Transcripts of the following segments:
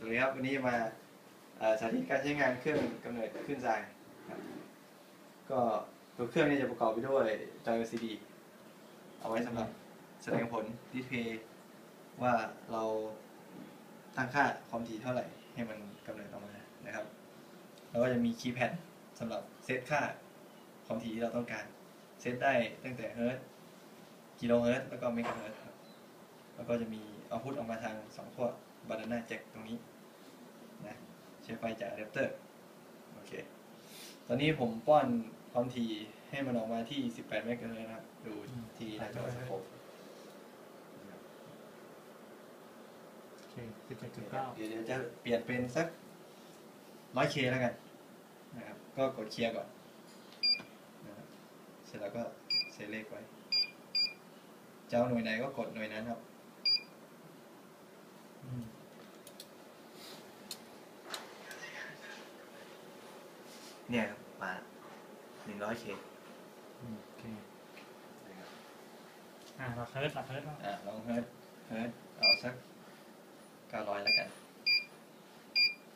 สวัสดีครับวันนี้มาสาธิตการใช้งานเครื่องกำเนิดคลื่นทรายครับก็ตัวเครื่องนี้จะประกอบไปด้วยจอ LCD เอาไว้สำหรับแสดงผลดิสเพย์ว่าเราตั้งค่าความถี่เท่าไหร่ ให้มันกำเนิดออกมานะครับ แล้วก็จะมีคีย์แพดสำหรับเซตค่าความถี่ที่เราต้องการ เซตได้ตั้งแต่เฮิร์ตกิโลเฮิร์ตแล้วก็เมกะเฮิร์ตครับแล้วก็จะมีเอาพุทออกมาทางสองขั้ว บานาน่าแจ็คตรงนี้นะใช้ไฟจากอะแดปเตอร์โอเคตอนนี้ผมป้อนความถี่ให้มันออกมาที่ 18 เมกะเฮิรตซ์นะครับ ดูที่หน้าจอสโคปโอเคสิบเอ็ดจุดเก้าเดี๋ยวเดี๋ยวจะเปลี่ยนเป็นสัก 100K แล้วกันนะครับ ก็กดเคลียร์ก่อนนะครับเสร็จแล้วก็เซเลกไว้จะเอาหน่วยไหนก็กดหน่วยนั้นครับ เนี่ยครับมาหนึ่งร้อยเคโอเคอ่าเราเฮิร์ตเราเฮิร์ตว่าอะลองเฮิร์ตเฮิร์ตเอาสักเก้าร้อยแล้วกัน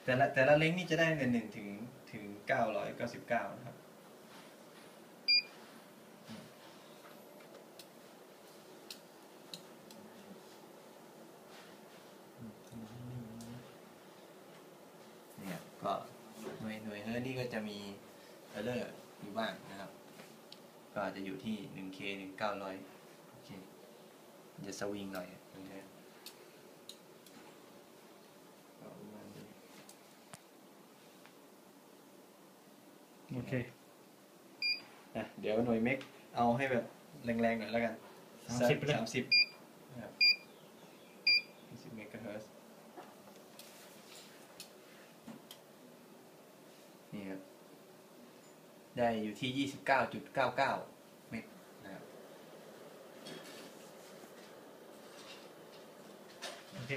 แต่ละแต่ละเล้งนี่จะได้ตั้งแต่หนึ่งถึงถึงเก้าร้อยเก้าสิบเก้านะครับเนี่ยก็ หน่วยหน่วยเฮิร์ตนี่ก็จะมีเออร์เลอร์อยู่บ้างนะครับ ก็อาจจะอยู่ที่ 1K 1900โอเคมันจะสวิงหน่อยตรงนี้ก็ประมาณนี้โอเคอะเดี๋ยวหน่วยเมกเอาให้แบบแรงๆหน่อยแล้วกัน30ไปเลยสามสิบนะครับสิบเมกะเฮิร์ตซ์นี่ครับ ได้อยู่ที่ยี่สิบเก้าจุดเก้าเก้าเมตรนะครับโอเค